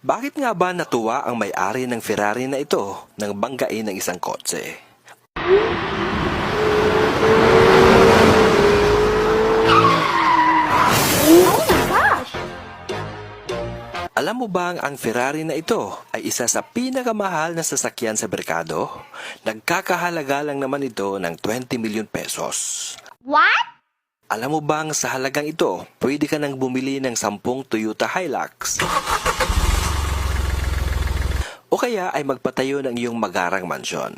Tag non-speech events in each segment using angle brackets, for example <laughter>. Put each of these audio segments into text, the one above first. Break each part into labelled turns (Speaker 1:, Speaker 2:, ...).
Speaker 1: Bakit nga ba natuwa ang may-ari ng Ferrari na ito nang banggain ng isang kotse?
Speaker 2: Oh my gosh!
Speaker 1: Alam mo bang ang Ferrari na ito ay isa sa pinakamahal na sasakyan sa merkado? Nagkakahalaga lang naman ito ng 20 milyon pesos.
Speaker 2: What?
Speaker 1: Alam mo bang sa halagang ito, pwede ka nang bumili ng 10 Toyota Hilux? Kaya ay magpatayo ng iyong magarang mansyon.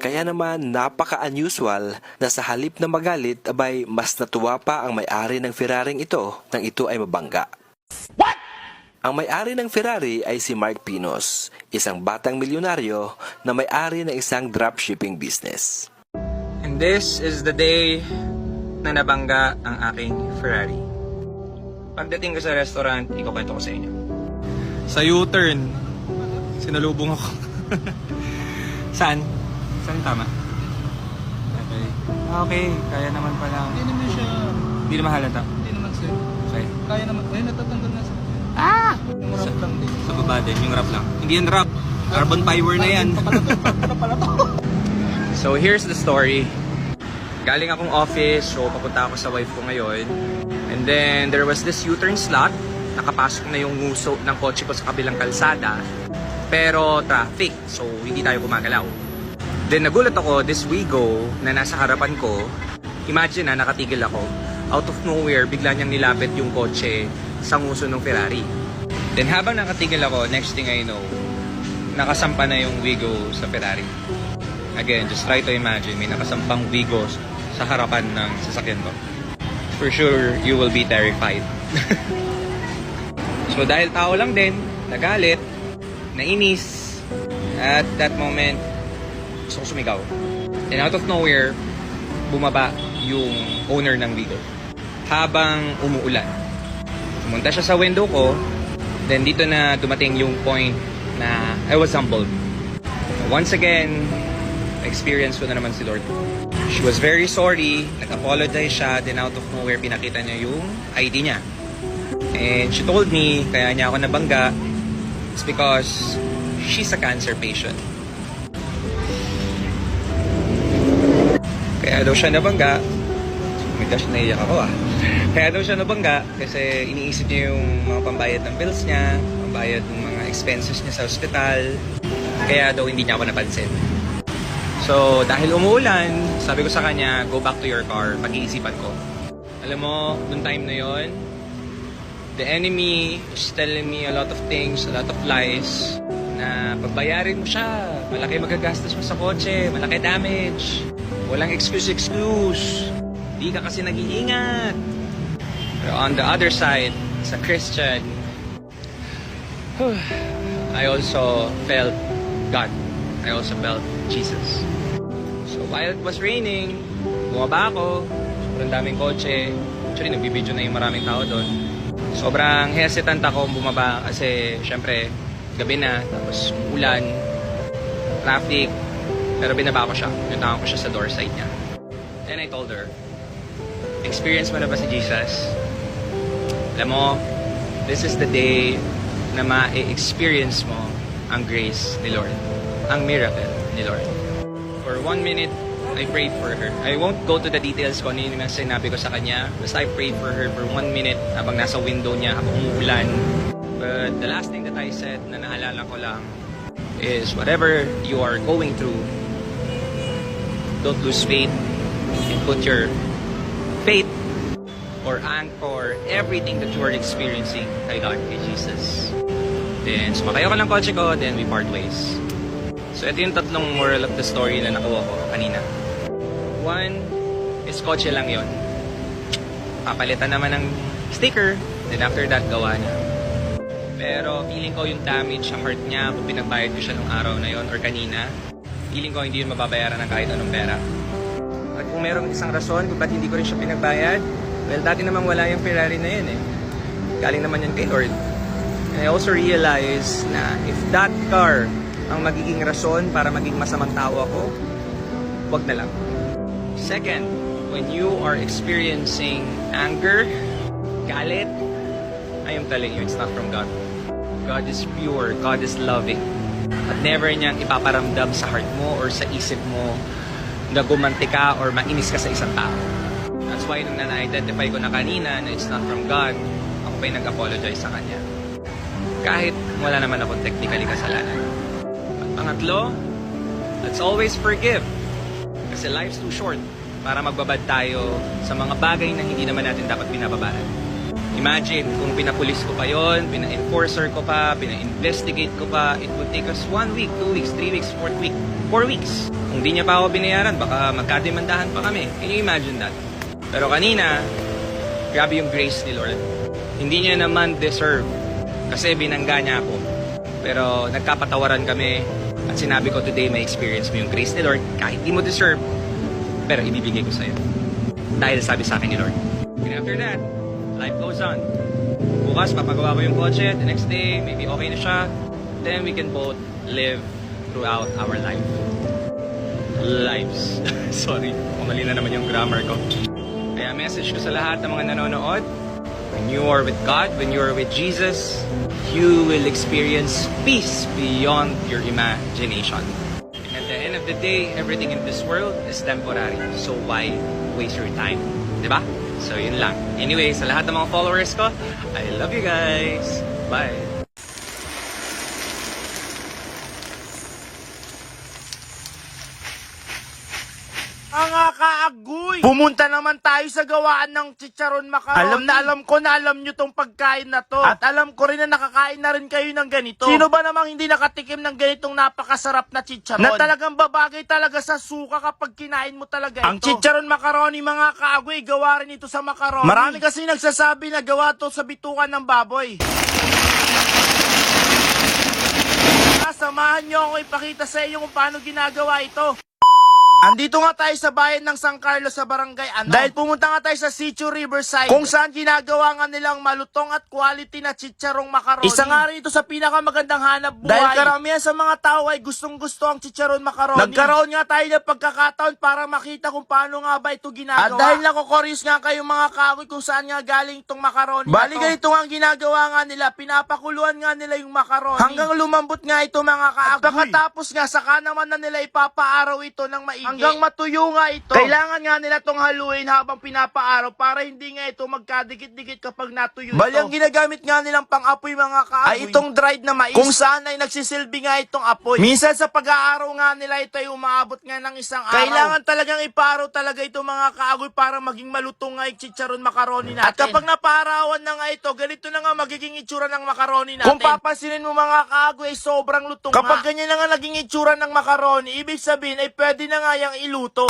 Speaker 1: Kaya naman napaka-unusual na sa halip na magalit abay mas natuwa pa ang may-ari ng Ferrari ito nang ito ay mabangga. Ang may-ari ng Ferrari ay si Mark Pinos, isang batang milyonaryo na may-ari ng isang dropshipping business.
Speaker 3: And this is the day na nabangga ang aking Ferrari. Pagdating ko sa restaurant, ikukwento ko sa inyo. Sa U-turn, sinalubong ako. <laughs> Saan? Saan tama? Okay. Ah, Okay, kaya naman pala.
Speaker 4: Hindi naman siya,
Speaker 3: Hindi naman halata.
Speaker 4: hindi naman sir.
Speaker 3: Okay.
Speaker 4: Kaya naman, ayun natatanggal na sa
Speaker 3: Ah!
Speaker 4: yung rap lang din.
Speaker 3: Sa baba din, yung wrap lang. Hindi yan wrap. Carbon fiber na yan. <laughs> so here's the story. Galing akong office, so papunta ako sa wife ko ngayon. And then there was this U-turn slot. Nakapasok na yung nguso ng kotse ko sa kabilang kalsada. Pero traffic, so hindi tayo gumagalaw. Then nagulat ako, this Wigo na nasa harapan ko, imagine na nakatigil ako. Out of nowhere, bigla niyang nilapit yung kotse sa nguso ng Ferrari. Then habang nakatigil ako, next thing I know, nakasampa na yung Wigo sa Ferrari. Again, just try to imagine, may nakasampang Wigo sa harapan ng sasakyan ko. For sure, you will be terrified. <laughs> so dahil tao lang din, nagalit, nainis, at that moment, gusto ko sumigaw. And out of nowhere, bumaba yung owner ng Wigo. Habang umuulan. Pumunta siya sa window ko, then dito na dumating yung point na I was humbled. Once again, experience ko na naman si Lord. She was very sorry, nag-apologize siya, then out of nowhere, pinakita niya yung ID niya. And she told me, kaya niya ako nabangga, it's because she's a cancer patient. Kaya daw siya nabangga, oh my gosh, naiyak ako ah. <laughs> Kaya daw siya nabangga kasi iniisip niya yung mga pambayad ng bills niya, pambayad ng mga expenses niya sa ospital. Kaya daw hindi niya ako napansin. So, dahil umuulan, sabi ko sa kanya, go back to your car, pag-iisipan ko. Alam mo, noong time na yon, the enemy is telling me a lot of things, a lot of lies, na pagbayarin mo siya, malaki magagastos mo sa kotse, malaki damage, walang excuse-excuse, di ka kasi nag-iingat. Pero on the other side, sa Christian, <sighs> I also felt God. I also felt Jesus. So while it was raining, bumaba ako, sobrang daming kotse, actually nagbibideo na yung maraming tao doon. Sobrang hesitant ako bumaba kasi syempre gabi na, tapos ulan, traffic, pero binaba ko siya. Nutangan ko siya sa door side niya. Then I told her, experience mo na ba si Jesus? Alam mo, this is the day na ma-experience mo ang grace ni Lord. Ang miracle ni Lord. For one minute, I prayed for her. I won't go to the details kung ano yung sinabi ko sa kanya. Basta I prayed for her for one minute habang nasa window niya, habang umuulan. But the last thing that I said na naalala ko lang is whatever you are going through, don't lose faith and put your faith or anchor everything that you are experiencing kay God, kay Jesus. Then, sumakay ako ng kotse ko, then we part ways. So, ito yung tatlong moral of the story na nakuha ko kanina. One is kotse lang yon. Papalitan naman ng sticker, then after that, gawa na. Pero feeling ko yung damage sa heart niya kung pinagbayad ko siya nung araw na yon or kanina, feeling ko hindi yun mababayaran ng kahit anong pera. At kung merong isang rason kung ba't hindi ko rin siya pinagbayad, well, dati namang wala yung Ferrari na yun eh. Galing naman yan kay Lord. And I also realize na if that car ang magiging rason para maging masamang tao ako, wag na lang. Second, when you are experiencing anger, galit, I am telling you, it's not from God. God is pure, God is loving. At never niyang ipaparamdam sa heart mo or sa isip mo na gumanti ka or mainis ka sa isang tao. That's why nung na-identify ko na kanina na it's not from God, ako pa yung nag-apologize sa Kanya. Kahit wala naman akong technically kasalanan. At pangatlo, let's always forgive. Kasi life's too short para magbabad tayo sa mga bagay na hindi naman natin dapat binababaan. Imagine kung pinapulis ko pa yon, pina-enforcer ko pa, pina-investigate ko pa, it would take us one week, two weeks, three weeks, four week, four weeks. Kung di niya pa ako binayaran, baka magkademandahan pa kami. Can you imagine that? Pero kanina, grabe yung grace ni Lord. Hindi niya naman deserve kasi binangga niya ako. Pero nagkapatawaran kami at sinabi ko today may experience mo yung grace ni Lord kahit di mo deserve pero ibibigay ko sa'yo. Dahil sabi sa akin ni Lord. And after that, life goes on. Bukas, papagawa ko yung kotse. The next day, maybe okay na siya. Then we can both live throughout our life. Lives. <laughs> Sorry, mali na naman yung grammar ko. Kaya message ko sa lahat ng mga nanonood, when you are with God, when you are with Jesus, you will experience peace beyond your imagination. At the end of the day, everything in this world is temporary. So why waste your time? 'Di ba? So yun lang. Anyway, sa lahat ng mga followers ko, I love you guys. Bye.
Speaker 5: Mga kaagoy! Pumunta naman tayo sa gawaan ng chicharon macaroni. Alam na alam ko na alam nyo tong pagkain na to. At alam ko rin na nakakain na rin kayo ng ganito. Sino ba namang hindi nakatikim ng ganitong napakasarap na chicharon? Na talagang babagay talaga sa suka kapag kinain mo talaga ito. Ang chicharon macaroni mga kaagoy, gawa rin ito sa macaroni. Marami kasi nagsasabi na gawa to sa bitukan ng baboy. Ah, Samahan nyo ako ipakita sa inyo kung paano ginagawa ito. Andito nga tayo sa bayan ng San Carlos sa barangay ano. Dahil pumunta nga tayo sa Sitio Riverside kung saan ginagawa nga nilang malutong at quality na chicharong macaroni. Isa nga rin ito sa pinakamagandang hanap buhay. Dahil karamihan sa mga tao ay gustong gusto ang chicharon macaroni. Nagkaroon nga tayo ng pagkakataon para makita kung paano nga ba ito ginagawa. At dahil nako-curious nga kayo mga kahoy kung saan nga galing itong macaroni Bali ganito nga ang ginagawa nga nila. Pinapakuluan nga nila yung macaroni. Hanggang lumambot nga ito mga kaagoy. At pagkatapos nga saka naman na nila ipapaaraw ito ng maigi. Hanggang matuyo nga ito. Kailangan nga nila tong haluin habang pinapaaraw para hindi nga ito magkadikit-dikit kapag natuyo Bali, ang ginagamit nga nilang pang-apoy mga kaagoy ay itong dried na mais. Kung saan ay nagsisilbi nga itong apoy. Minsan sa pag-aaraw nga nila ito ay umaabot nga ng isang araw. Kailangan talagang ipaaraw talaga ito mga kaagoy para maging malutong nga yung chicharon macaroni natin. At kapag napaarawan na nga ito, ganito na nga magiging itsura ng macaroni natin. Kung papansinin mo mga kaagoy ay sobrang lutong Kapag ganyan na nga naging itsura ng macaroni, ibig sabihin ay pwede na nga yung iluto.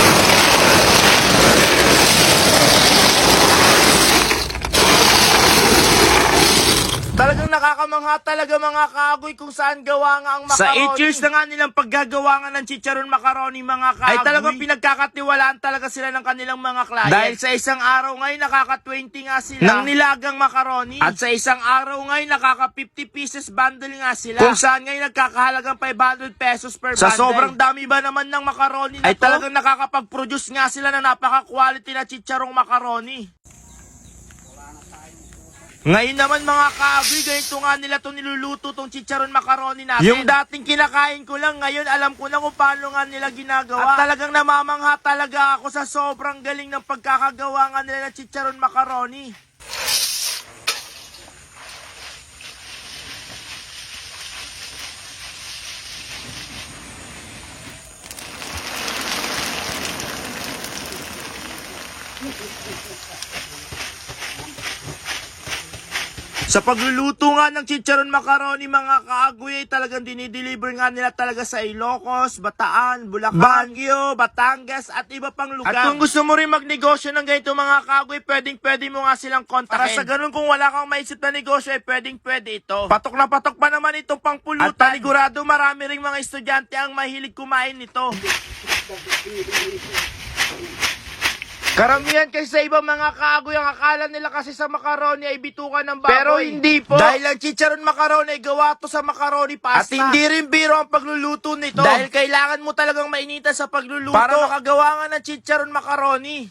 Speaker 5: Talagang nakakamangha talaga mga kagoy kung saan gawa nga ang macaroni. Sa 8 years na nga nilang paggagawa nga ng chicharon macaroni mga kagoy. Ay talagang pinagkakatiwalaan talaga sila ng kanilang mga clients. Dahil sa isang araw ngayon nakaka-20 nga sila ng nilagang macaroni. At sa isang araw ngayon nakaka-50 pieces bundle nga sila. Kung saan ngayon nagkakahalagang 500 pesos per
Speaker 6: Sa
Speaker 5: bundle. Sa sobrang dami ba naman ng macaroni na ay talagang nakakapag-produce nga sila ng napaka-quality na chicharong macaroni. Ngayon naman mga kaagoy, ganito nga nila to niluluto tong chicharon macaroni natin. Yung dating kinakain ko lang, ngayon alam ko na kung paano nga nila ginagawa. At talagang namamangha talaga ako sa sobrang galing ng pagkakagawa nga nila ng chicharon macaroni. Sa pagluluto nga ng chicharon macaroni mga kaagoy ay talagang dinideliver nga nila talaga sa Ilocos, Bataan, Bulacan, Baguio, Batangas at iba pang lugar. At kung gusto mo rin magnegosyo ng ganito mga kaagoy, pwedeng pwede mo nga silang kontakin. Para sa ganun kung wala kang maisip na negosyo ay pwedeng pwede ito. Patok na patok pa naman itong pangpulutan. At panigurado marami ring mga estudyante ang mahilig kumain nito. <laughs> Karamihan kasi sa ibang mga kaagoy, ang akala nila kasi sa macaroni ay bitukan ng baboy. Pero hindi po. Dahil ang chicharon macaroni ay gawa to sa macaroni pasta. At hindi rin biro ang pagluluto nito. Dahil kailangan mo talagang mainita sa pagluluto. Para makagawa nga ng chicharon macaroni.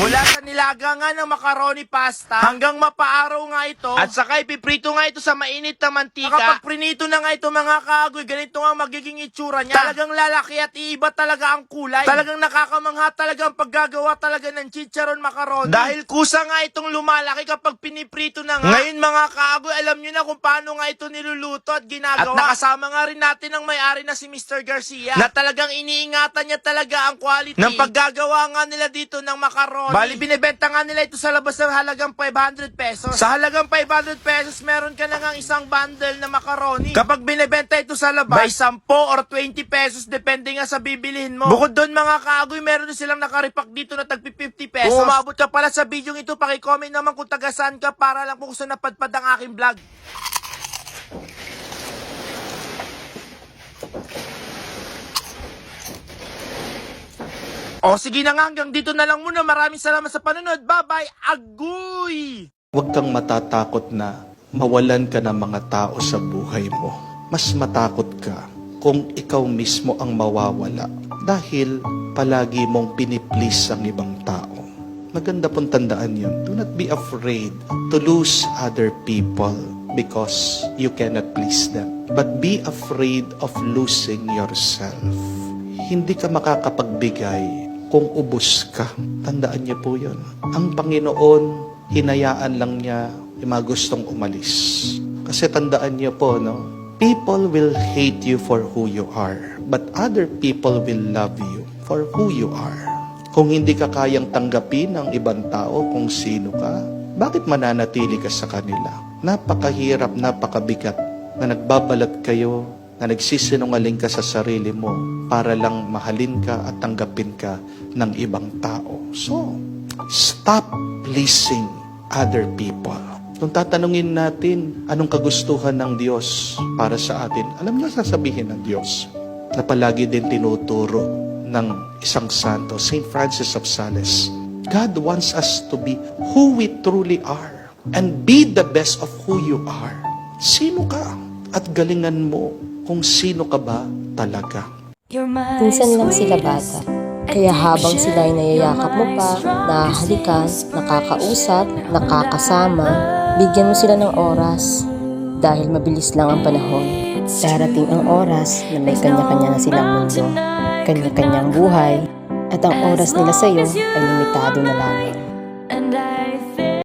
Speaker 5: Mula sa nilaga nga ng macaroni pasta hanggang mapaaraw nga ito at saka ipiprito nga ito sa mainit na mantika. Kapag prinito na nga ito mga kaagoy, ganito nga magiging itsura niya. Talagang lalaki at iiba talaga ang kulay. Talagang nakakamangha talaga ang paggagawa talaga ng chicharon macaroni. Dahil kusa nga itong lumalaki kapag piniprito na nga. Ngayon mga kaagoy, alam nyo na kung paano nga ito niluluto at ginagawa. At nakasama nga rin natin ang may-ari na si Mr. Garcia na talagang iniingatan niya talaga ang quality ng paggagawa nga nila dito ng macaroni. Bali, binibenta nga nila ito sa labas ng halagang 500 pesos. Sa halagang 500 pesos, meron ka na nga isang bundle na macaroni. Kapag binibenta ito sa labas, by 10 or 20 pesos, depende nga sa bibilihin mo. Bukod doon mga kaagoy, meron din silang nakaripak dito na tagpi 50 pesos. Kung umabot ka pala sa video ito, pakicomment naman kung taga saan ka para lang kung saan napadpad ang aking vlog. O sige na nga, hanggang dito na lang muna. Maraming salamat sa panonood. Bye-bye. Agoy!
Speaker 6: Huwag kang matatakot na mawalan ka ng mga tao sa buhay mo. Mas matakot ka kung ikaw mismo ang mawawala dahil palagi mong piniplease ang ibang tao. Maganda pong tandaan yun. Do not be afraid to lose other people because you cannot please them. But be afraid of losing yourself. Hindi ka makakapagbigay kung ubos ka. Tandaan niyo po yun. Ang Panginoon, hinayaan lang niya yung mga gustong umalis. Kasi tandaan niyo po, no? People will hate you for who you are, but other people will love you for who you are. Kung hindi ka kayang tanggapin ng ibang tao kung sino ka, bakit mananatili ka sa kanila? Napakahirap, napakabigat na nagbabalat kayo, na nagsisinungaling ka sa sarili mo para lang mahalin ka at tanggapin ka ng ibang tao. So, stop pleasing other people. Kung tatanungin natin anong kagustuhan ng Diyos para sa atin, alam niyo sasabihin ng Diyos na palagi din tinuturo ng isang santo, St. Francis of Sales. God wants us to be who we truly are and be the best of who you are. Sino ka? At galingan mo kung sino ka ba talaga.
Speaker 7: Minsan lang sila bata. Kaya habang sila ay nayayakap mo pa, nakahalikan, nakakausap, nakakasama, bigyan mo sila ng oras. Dahil mabilis lang ang panahon. Darating ang oras na may kanya-kanya na silang mundo, kanya-kanyang buhay, at ang oras nila sa iyo ay limitado na lamang.